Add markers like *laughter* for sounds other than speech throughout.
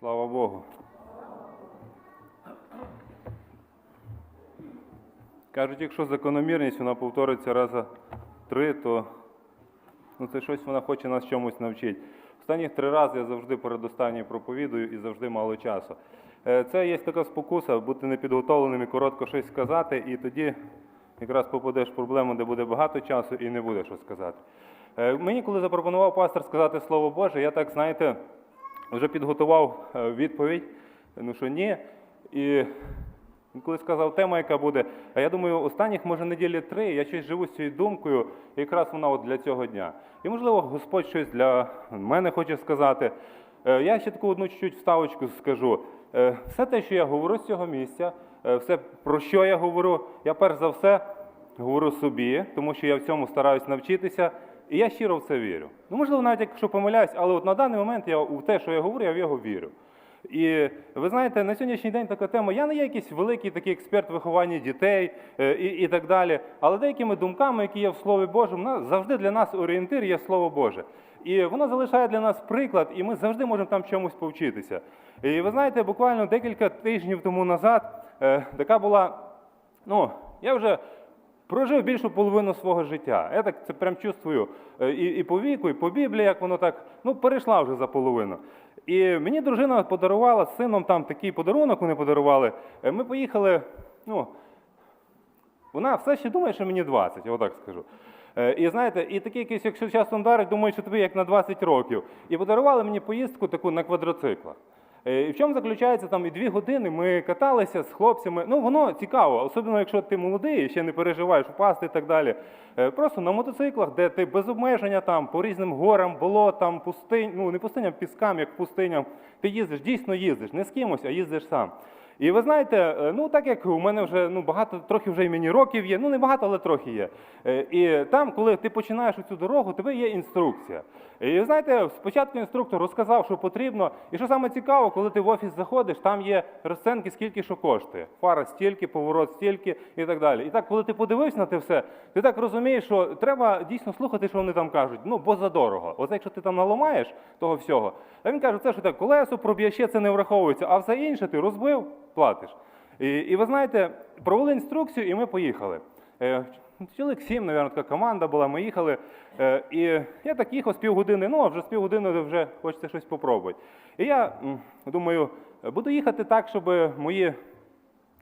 Слава Богу. Кажуть, якщо закономірність вона повториться раза три, то ну, це щось вона хоче нас чомусь навчити. Останніх три рази я завжди перед останньою проповідую і завжди мало часу. Е, Це є така спокуса бути непідготовленим і коротко щось сказати, і тоді якраз попадеш в проблему, де буде багато часу і не буде що сказати. Е, Мені, коли запропонував пастор сказати Слово Боже, я так, знаєте, вже підготував е, відповідь, ну що ні. І коли сказав тема, яка буде, а я думаю, останніх, може, неділі три, я щось живу з цією думкою, якраз вона от для цього дня. І, можливо, Господь щось для мене хоче сказати. Е, Я ще таку одну чуть-чуть вставочку скажу. Е, Все те, що я говорю з цього місця, все, про що я говорю, я перш за все говорю собі, тому що я в цьому стараюсь навчитися, і я щиро в це вірю. Ну, можливо, навіть якщо помиляюсь, але от на даний момент я у те, що я говорю, я в його вірю. І ви знаєте, на сьогоднішній день така тема. Я не є якийсь великий такий експерт виховання дітей е, і, і так далі. Але деякими думками, які є в Слові Божому, завжди для нас орієнтир є Слово Боже. І воно залишає для нас приклад, і ми завжди можемо там чомусь повчитися. І ви знаєте, буквально декілька тижнів тому назад е, така була, ну, я вже прожив більшу половину свого життя. Я так це прям чувствую е, і, і по віку, і по Біблії, як воно так, ну, перейшла вже за половину. І мені дружина подарувала з сином там такий подарунок, вони подарували. Е, Ми поїхали, ну, вона все ще думає, що мені 20, я отак скажу. Е, І знаєте, і такий якийсь, якщо часом дарить, думаю, що тобі як на 20 років. І подарували мені поїздку таку на квадроциклах. Е, І в чому заключається там і дві години ми каталися з хлопцями. Ну воно цікаво, особливо якщо ти молодий, і ще не переживаєш впасти і так далі. Е, Просто на мотоциклах, де ти без обмеження там по різним горам, болотам, пустинь, ну не пустиням, піскам, як пустиням. Ти їздиш, дійсно їздиш, не з кимось, а їздиш сам. І ви знаєте, е, ну так як у мене вже ну багато, трохи вже і мені років є, ну не багато, але трохи є. І там, коли ти починаєш цю дорогу, тебе є інструкція. І знаєте, спочатку інструктор розказав, що потрібно. І що саме цікаво, коли ти в офіс заходиш, там є розценки, скільки що коштує. Фара стільки, поворот стільки і так далі. І так, коли ти подивився на те все, ти так розумієш, що треба дійсно слухати, що вони там кажуть. Ну, бо задорого. Оце якщо ти там наламаєш того всього, а він каже, це що так, колесо проб'є, ще це не враховується, а все інше ти розбив, платиш. І, і ви знаєте, провели інструкцію, і ми поїхали. Чоловік сім, мабуть, така команда була, ми їхали. Е, і я так їхав з півгодини, ну а вже з півгодини вже хочеться щось спробувати. І я думаю, буду їхати так, щоб мої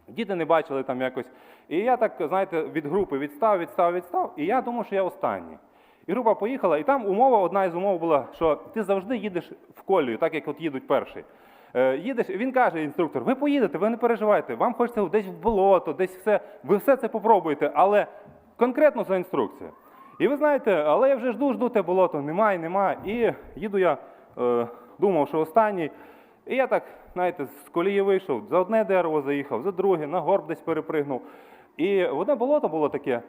діти не бачили там якось. І я так, знаєте, від групи відстав, відстав, відстав, і я думав, що я останній. І група поїхала, і там умова, одна із умов була, що ти завжди їдеш в колію, так як от їдуть перші. Е, їдеш, він каже, інструктор, ви поїдете, ви не переживайте, вам хочеться десь в болото, десь все, ви все це попробуєте, але конкретно за інструкцією. І ви знаєте, але я вже жду, жду те болото, немає, немає. І їду я, е, думав, що останній. І я так, знаєте, з колії вийшов, за одне дерево заїхав, за друге, на горб десь перепригнув. І одне болото було таке.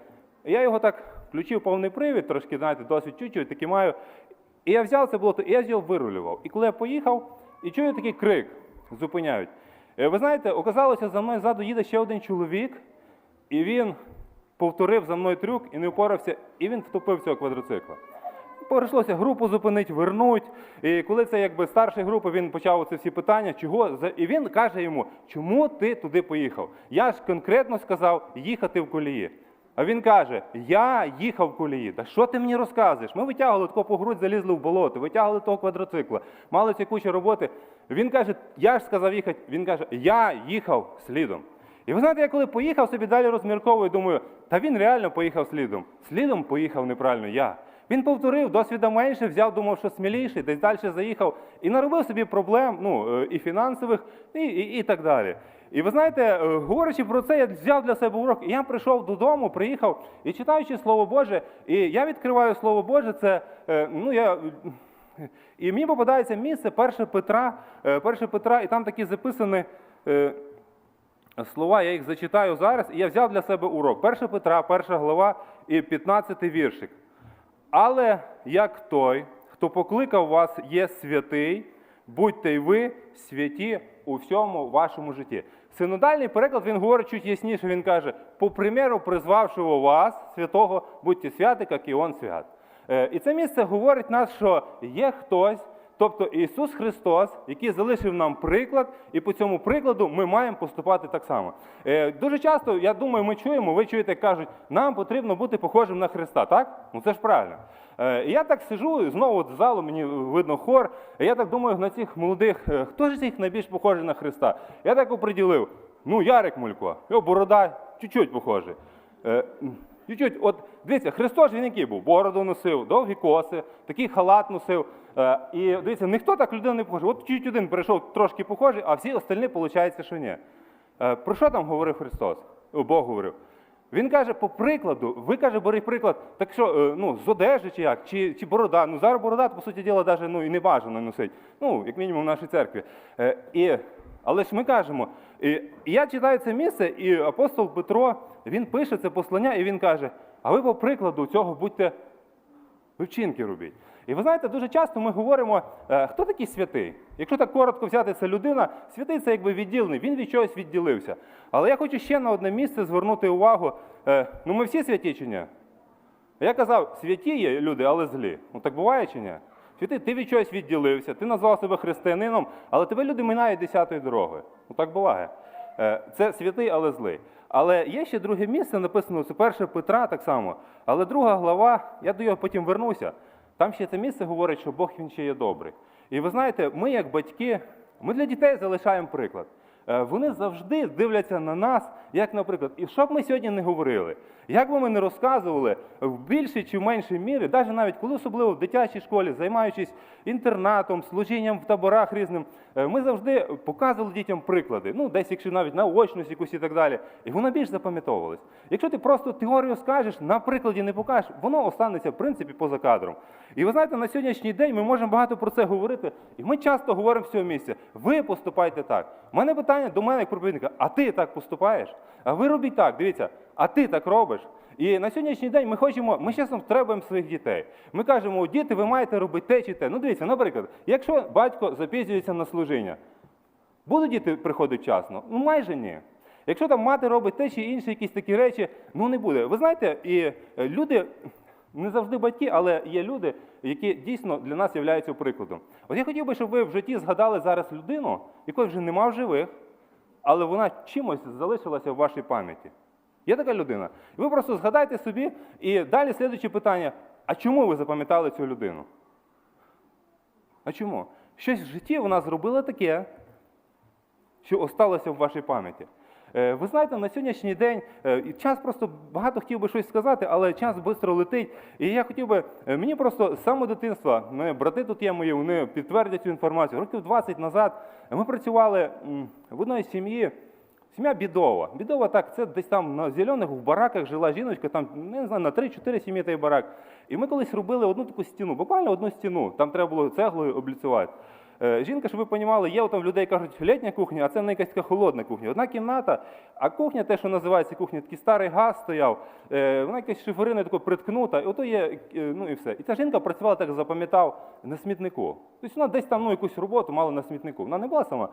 Я його так включив повний привід, трошки, знаєте, досить чуть-чуть, таки маю. І я взяв це болото, і я з його вирулював. І коли я поїхав, і чую такий крик, зупиняють. Е, Ви знаєте, оказалося, за мною ззаду їде ще один чоловік, і він повторив за мною трюк і не впорався, і він втопив цього квадроцикла. Прийшлося групу зупинити, вернуть. І коли це якби старший групи, він почав ці всі питання, чого і він каже йому, чому ти туди поїхав? Я ж конкретно сказав їхати в колії. А він каже: Я їхав в колії. Та що ти мені розказуєш? Ми витягували тако по грудь, залізли в болото, витягували того квадроцикла, мали цю кучу роботи. Він каже, я ж сказав їхати. Він каже, я їхав слідом. І ви знаєте, я коли поїхав собі далі розмірковую, думаю, та він реально поїхав слідом. Слідом поїхав неправильно я. Він повторив, досвіда менше, взяв, думав, що сміліший, десь далі заїхав і наробив собі проблем, ну, е, і фінансових, і, і, і так далі. І ви знаєте, е, говорячи про це, я взяв для себе урок, і я прийшов додому, приїхав і читаючи Слово Боже, і я відкриваю Слово Боже, це, е, ну, я. І мені попадається місце 1 Петра, 1 Петра, і там такі записані слова, я їх зачитаю зараз, і я взяв для себе урок. 1 Петра, 1 глава і 15 віршик. Але як той, хто покликав вас, є святий, будьте й ви святі у всьому вашому житті. Синодальний переклад він говорить чуть ясніше. Він каже: по примеру, призвавшого вас, святого, будьте святи, як і он свят. Е, І це місце говорить нас, що є хтось, Тобто Ісус Христос, який залишив нам приклад, і по цьому прикладу ми маємо поступати так само. Е, дуже часто, я думаю, ми чуємо, ви чуєте, кажуть, нам потрібно бути похожим на Христа, так? Ну це ж правильно. Е, я так сижу, знову з залу мені видно хор. і Я так думаю на цих молодих, е, хто ж з них найбільш похожий на Христа? Я так оприділив. Ну, Ярик Мулько, його борода чуть-чуть похожий. Е, Чуть-чуть, от дивіться, Христос він який був? Бороду носив, довгі коси, такий халат носив. Е, і дивіться, ніхто так людина не похожий. От чуть один прийшов трошки похожий, а всі остальні, виходить, що ні. Е, про що там говорив Христос? Бог говорив. Він каже, по прикладу, ви каже, бери приклад, так що, е, ну, з одежі чи як, чи, чи борода. Ну, зараз борода, по суті діла, навіть ну, і не бажано носити. Ну, як мінімум в нашій церкві. І, але ж ми кажемо, і, і я читаю це місце, і апостол Петро, він пише це послання, і він каже, а ви по прикладу цього будьте ви вчинки робіть. І ви знаєте, дуже часто ми говоримо, е, хто такий святий? Якщо так коротко взяти, це людина, святий це якби відділений, він від чогось відділився. Але я хочу ще на одне місце звернути увагу. е, Ну ми всі святі чи ні? Я казав, святі є люди, але злі. Ну так буває чи ні? Святий, ти від чогось відділився, ти назвав себе християнином, але тебе люди минають десятою дорогою. Ну так буває. Е, Це святий, але злий. Але є ще друге місце, написано, це перше Петра так само. Але друга глава, я до його потім вернуся. Там ще це місце говорить, що Бог він ще є добрий. І ви знаєте, ми, як батьки, ми для дітей залишаємо приклад. Е, Вони завжди дивляться на нас, як, наприклад, і що б ми сьогодні не говорили, як би ми не розказували в більшій чи в меншій мірі, навіть навіть коли особливо в дитячій школі, займаючись інтернатом, служінням в таборах різним, е, ми завжди показували дітям приклади. Ну, десь, якщо навіть наочність якусь і так далі, і воно більш запам'ятовувалось. Якщо ти просто теорію скажеш, на прикладі не покажеш, воно останеться в принципі поза кадром. І ви знаєте, на сьогоднішній день ми можемо багато про це говорити, і ми часто говоримо з цього місця. Ви поступайте так. У мене питання до мене як проповідника, а ти так поступаєш? А ви робіть так, дивіться, а ти так робиш. І на сьогоднішній день ми хочемо, ми чесно требуємо своїх дітей. Ми кажемо, діти, ви маєте робити те чи те. Ну дивіться, наприклад, якщо батько запізнюється на служіння, будуть діти приходити вчасно? Ну майже ні. Якщо там мати робить те чи інші якісь такі речі, ну не буде. Ви знаєте, і е, люди не завжди батьки, але є люди, які дійсно для нас являються прикладом. От я хотів би, щоб ви в житті згадали зараз людину, якої вже нема в живих, але вона чимось залишилася в вашій пам'яті. Є така людина. І ви просто згадайте собі, і далі слідуюче питання: а чому ви запам'ятали цю людину? А чому? Щось в житті вона зробила таке, що осталося в вашій пам'яті. Е, Ви знаєте, на сьогоднішній день е, час просто багато хотів би щось сказати, але час швидко летить. І я хотів би, е, мені просто з самого дитинства, в брати тут є мої, вони підтвердять цю інформацію. Років 20 назад ми працювали в одній сім'ї. Сім'я бідова. Бідова так, це десь там на зелених в бараках жила жіночка, там ну, не знаю, на 3-4 сім'ї той барак. І ми колись робили одну таку стіну, буквально одну стіну. Там треба було цеглою обліцювати. Е, Жінка, щоб ви розуміли, є там людей кажуть літня кухня, а це не якась така холодна кухня. Одна кімната, а кухня, те, що називається кухня, такий старий газ стояв, е, вона якась шиферина тако приткнута, і ото є, е, ну і все. І ця жінка працювала, так запам'ятав, на смітнику. Тобто вона десь там ну, якусь роботу мала на смітнику. Вона не була сама.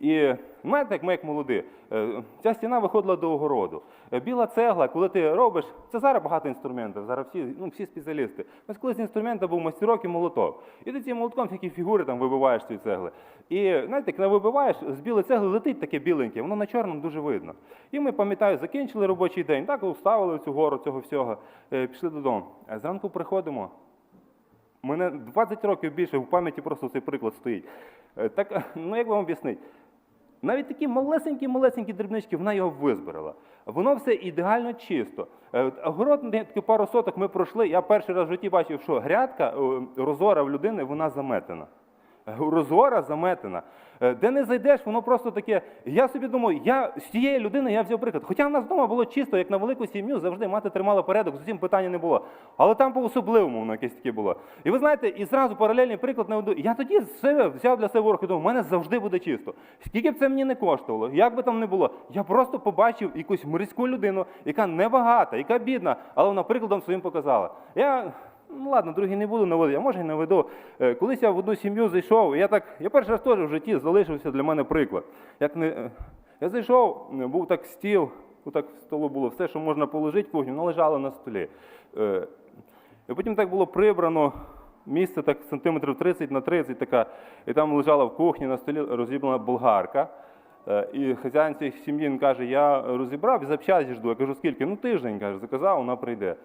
І знаєте, як ми як молоді, е, ця стіна виходила до огороду. Е, Біла цегла, коли ти робиш, це зараз багато інструментів, зараз всі, ну, всі спеціалісти. Ось колись інструмента був мастерок і молоток. І ти цим молотком всякі фігури там вибиваєш цієї цегли. І знаєте, коли вибиваєш, з білої цегли летить таке біленьке, воно на чорному дуже видно. І ми, пам'ятаю, закінчили робочий день, так уставили цю гору цього всього, е, пішли додому. А зранку приходимо. Мене 20 років більше в пам'яті просто цей приклад стоїть. Так, ну як вам об'яснити? Навіть такі малесенькі-малесенькі дрібнички вона його визбирала. Воно все ідеально чисто. Е, Огород не таки пару соток ми пройшли. Я перший раз в житті бачив, що грядка е, розора в людини вона заметена. *laughs* Розора заметена. Е, Де не зайдеш, воно просто таке. Я собі думаю, я з цієї людини я взяв приклад. Хоча в нас вдома було чисто, як на велику сім'ю, завжди мати тримала порядок, з цим питання не було. Але там по-особливому воно якесь таке було. І ви знаєте, і зразу паралельний приклад наведу. Я тоді себе взяв для себе урок і думав, у мене завжди буде чисто. Скільки б це мені не коштувало, як би там не було, я просто побачив якусь морську людину, яка небагата, яка бідна, але вона прикладом своїм показала. Я Ну ладно, другий не буду наводити, а може й наведу. Е, Колись я в одну сім'ю зайшов, я так, я перший раз теж в житті залишився для мене приклад. Як не, е, я зайшов, е, був так стіл, так в столу було все, що можна положити кухню, воно лежало на столі. І потім так було прибрано, місце так сантиметрів 30 на 30 така, і там лежала в кухні на столі розріблена болгарка. І хазяїн цієї сім'ї каже, я розібрав і запчасті жду. Я кажу, скільки? Ну тиждень, каже, заказав, вона прийде.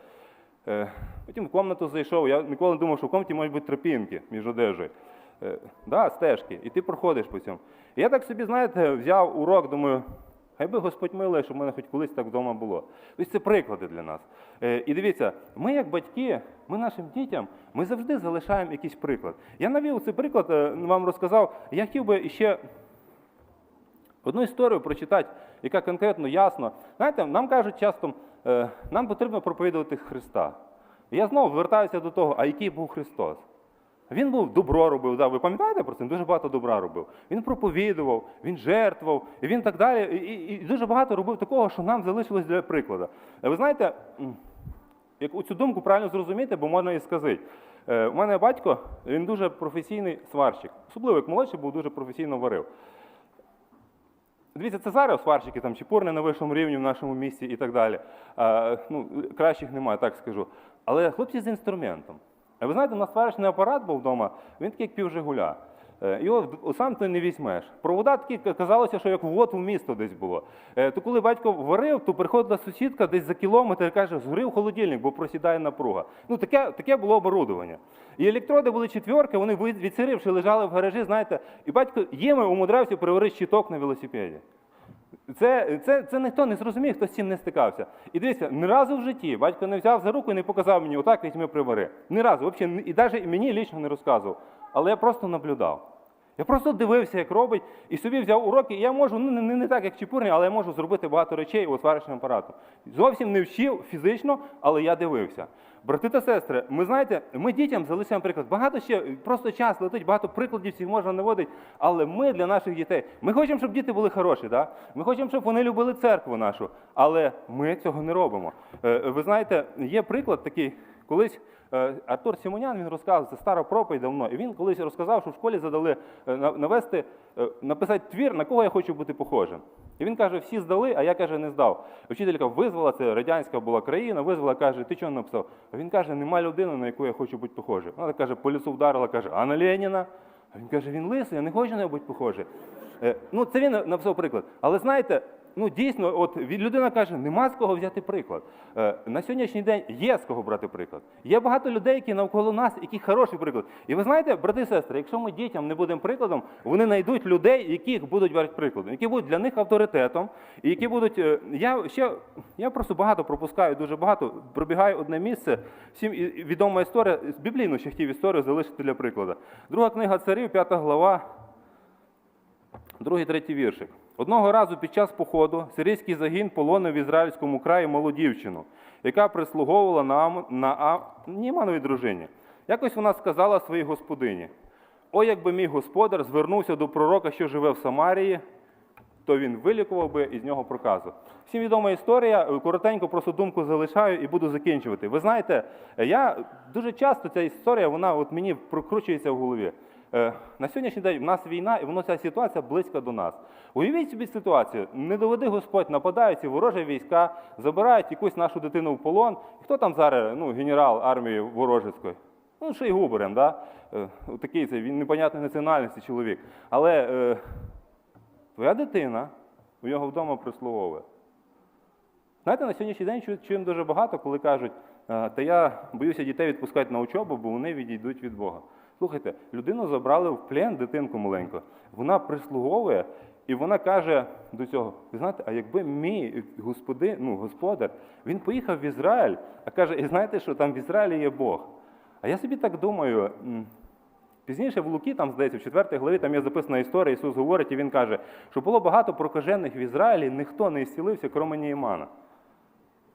Е, Потім в кімнату зайшов. Я ніколи не думав, що в кімнаті можуть бути тропінки між одежею. Е, Да, стежки, і ти проходиш по цьому. І я так собі, знаєте, взяв урок, думаю, хай би Господь милий, щоб в мене хоч колись так вдома було. Тобто це приклади для нас. Е, І дивіться, ми як батьки, ми нашим дітям, ми завжди залишаємо якийсь приклад. Я навів цей приклад, вам розказав. Я хотів би ще Одну історію прочитати, яка конкретно ясно. Знаєте, нам кажуть часто, нам потрібно проповідувати Христа. Я знову звертаюся до того, а який був Христос? Він був добро робив. Да, ви пам'ятаєте про це? Він дуже багато добра робив. Він проповідував, він жертвував, і він так далі. І, і, дуже багато робив такого, що нам залишилось для прикладу. Е, Ви знаєте, як цю думку правильно зрозуміти, бо можна і сказати. Е, У мене батько, він дуже професійний сварщик. Особливо як молодший був дуже професійно варив. Дивіться, це зараз сварщики там чепурни на вищому рівні в нашому місті і так далі. А, ну, кращих немає, так скажу. Але хлопці з інструментом. А ви знаєте, у нас сварочний апарат був вдома, він такий як пів Жигуля. Е, Його сам ти не візьмеш. Провода такі казалося, що як ввод в місто десь було. Е, То коли батько варив, то приходила сусідка десь за кілометр і каже, згорів холодильник, бо просідає напруга. Ну таке, таке було оборудовання. І електроди були четверки, вони відсиривши лежали в гаражі, знаєте, і батько їми умудрався переварити щиток на велосипеді. Це, це, це ніхто не зрозумів, хто з цим не стикався. І дивіться, ні разу в житті батько не взяв за руку і не показав мені, отак візьми привари. Ні разу, взагалі, і навіть мені лічно не розказував. Але я просто наблюдав. Я просто дивився, як робить, і собі взяв уроки, я можу, ну не, не так, як Чепурний, але я можу зробити багато речей у сварочним апаратом. Зовсім не вчив фізично, але я дивився. Брати та сестри, ми знаєте, ми дітям залишаємо приклад. Багато ще просто час летить, багато прикладів всіх можна наводити, але ми для наших дітей. Ми хочемо, щоб діти були хороші, да? ми хочемо, щоб вони любили церкву нашу, але ми цього не робимо. Е, Ви знаєте, є приклад такий, колись. Е, Артур Сімонян він розказав, це стара проповідь давно. І він колись розказав, що в школі задали е, навести, е, написати твір, на кого я хочу бути похожим. І він каже, всі здали, а я каже, не здав. Вчителька визвала, це радянська була країна, визвала, каже, ти чого написав? А він каже, нема людини, на яку я хочу бути похожим. Вона каже, по лісу вдарила, каже, а на Леніна? А він каже, він лисий, я не хочу на нього бути похожий. Ну, це він написав приклад. Але знаєте, ну дійсно, от людина каже, нема з кого взяти приклад. Е, на сьогоднішній день є з кого брати приклад. Є багато людей, які навколо нас, які хороший приклад. І ви знаєте, брати і сестри, якщо ми дітям не будемо прикладом, вони знайдуть людей, яких будуть брати прикладом, які будуть для них авторитетом, і які будуть. е, Я ще я просто багато пропускаю, дуже багато. Пробігаю одне місце. Всім відома історія біблійну ще хотів історію залишити для прикладу. Друга книга царів, п'ята глава. Другий, третій віршик. Одного разу під час походу сирійський загін полонив в ізраїльському краї малу дівчину, яка прислуговувала на, на А... Німановій дружині. Якось вона сказала своїй господині: О, якби мій господар звернувся до пророка, що живе в Самарії, то він вилікував би із нього проказу. Всім відома історія. Коротенько просто думку залишаю і буду закінчувати. Ви знаєте, я дуже часто ця історія, вона от мені прокручується в голові. Е, На сьогоднішній день в нас війна, і воно ця ситуація близька до нас. Уявіть собі ситуацію, не доведи Господь, нападають ці ворожі війська, забирають якусь нашу дитину в полон. Хто там зараз, ну, генерал армії ворожицької? Ну, Шойгу беремо, да? Е, Такий це він непонятної національності чоловік. Але е, Твоя дитина у нього вдома прислуговує. Знаєте, на сьогоднішній день чуємо дуже багато, коли кажуть, «Е, та я боюся дітей відпускати на учобу, бо вони відійдуть від Бога. Слухайте, людину забрали в плен, дитинку маленьку, вона прислуговує, і вона каже до цього: ви знаєте, а якби мій господи, ну, господар, він поїхав в Ізраїль, а каже, і знаєте, що там в Ізраїлі є Бог. А я собі так думаю. Пізніше в Луки, там, здається, в 4 главі там є записана історія, Ісус говорить, і Він каже, що було багато прокажених в Ізраїлі, ніхто не ісцілився, крім Ніїмана.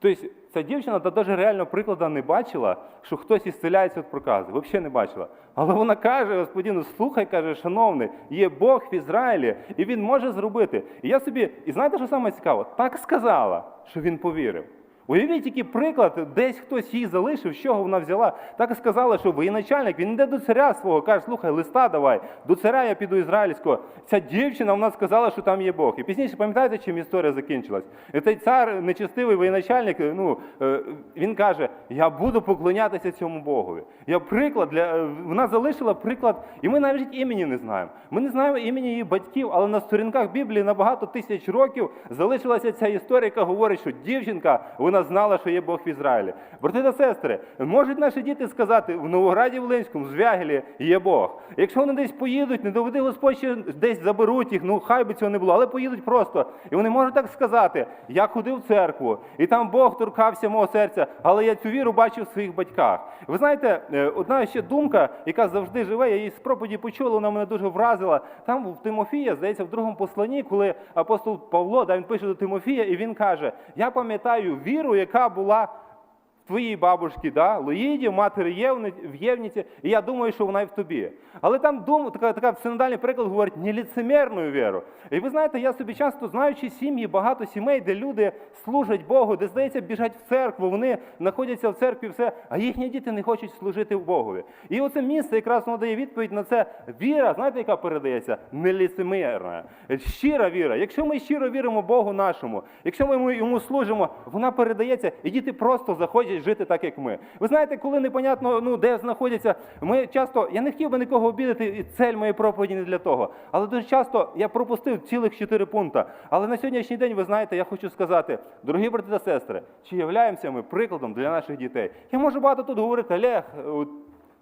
Тобто ця дівчина та навіть реально прикладу не бачила, що хтось ісцеляється від прокази. Взагалі не бачила. Але вона каже, господину, слухай, каже, шановний, є Бог в Ізраїлі, і він може зробити. І я собі, і знаєте, що саме? Так сказала, що він повірив. Уявіть, який приклад, десь хтось її залишив, з чого вона взяла. Так і сказала, що воєначальник, він йде до царя свого, каже, слухай, листа давай, до царя я піду ізраїльського. Ця дівчина вона сказала, що там є Бог. І пізніше пам'ятаєте, чим історія закінчилась? І цей цар, нечестивий воєначальник, ну, е, він каже, я буду поклонятися цьому Богові. Я приклад для е, вона залишила приклад, і ми навіть імені не знаємо. Ми не знаємо імені її батьків, але на сторінках Біблії на багато тисяч років залишилася ця історія, яка говорить, що дівчинка вона знала, що є Бог в Ізраїлі. Брати та сестри, можуть наші діти сказати, в Новограді Волинському, в Звягелі є Бог. Якщо вони десь поїдуть, не доведи Господь, що десь заберуть їх, ну хай би цього не було, але поїдуть просто. І вони можуть так сказати: я ходив в церкву, і там Бог торкався мого серця, але я цю віру бачив в своїх батьках. Ви знаєте, е, одна ще думка, яка завжди живе, я її з проповіді почула, вона мене дуже вразила. Там в Тимофія, здається, в другому посланні, коли апостол Павло, да, він пише до Тимофія, і він каже: Я пам'ятаю віру, яка була в твоїй бабушці, да? Лоїді, матері в Євніці, і я думаю, що вона і в тобі. Але там дум, така, така синодальний приклад говорить неліцемерну віру. І ви знаєте, я собі часто знаючи сім'ї, багато сімей, де люди служать Богу, де, здається, біжать в церкву, вони знаходяться в церкві, все, а їхні діти не хочуть служити Богові. І оце місце якраз воно дає відповідь на це. Віра, знаєте, яка передається? Неліцемерна, щира віра. Якщо ми щиро віримо Богу нашому, якщо ми йому- служимо, вона передається, і діти просто жити так, як ми. Ви знаєте, коли непонятно, ну де знаходяться, ми часто, я не хотів би нікого обідати, і цель моєї проповіді не для того. Але дуже часто я пропустив цілих чотири пункти. Але на сьогоднішній день, ви знаєте, я хочу сказати, дорогі брати та сестри, чи являємося ми прикладом для наших дітей? Я можу багато тут говорити, Олег,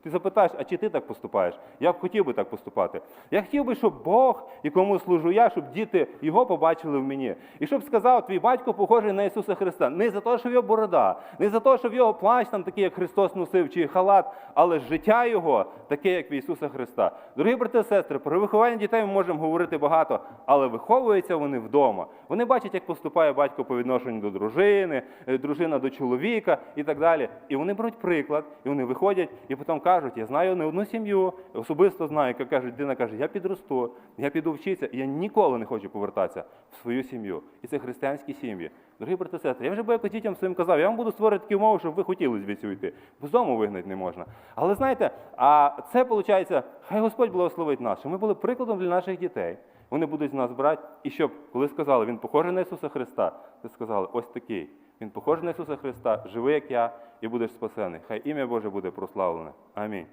ти запитаєш, а чи ти так поступаєш? Я б хотів би так поступати. Я хотів би, щоб Бог, якому служу я, щоб діти його побачили в мені. І щоб сказав, твій батько похожий на Ісуса Христа. Не за те, що в його борода, не за те, що в його плащ там такий, як Христос носив, чи халат, але життя його таке, як в Ісуса Христа. Дорогі брати і сестри, про виховання дітей ми можемо говорити багато, але виховуються вони вдома. Вони бачать, як поступає батько по відношенню до дружини, е, дружина до чоловіка і так далі. І вони беруть приклад, і вони виходять, і потім кажуть, я знаю не одну сім'ю, особисто знаю, яка каже, дитина каже, я підросту, я піду вчитися, і я ніколи не хочу повертатися в свою сім'ю. І це християнські сім'ї. Дорогі брати сестри, я вже якось дітям своїм казав, я вам буду створити такі умови, щоб ви хотіли звідси уйти. Бо з дому вигнати не можна. Але знаєте, а це виходить, хай Господь благословить нас, що ми були прикладом для наших дітей. Вони будуть з нас брати, і щоб, коли сказали, він похожий на Ісуса Христа, ти сказали, ось такий. Він похожий на Ісуса Христа, живи, як я, і будеш спасений. Хай ім'я Боже буде прославлене. Амінь.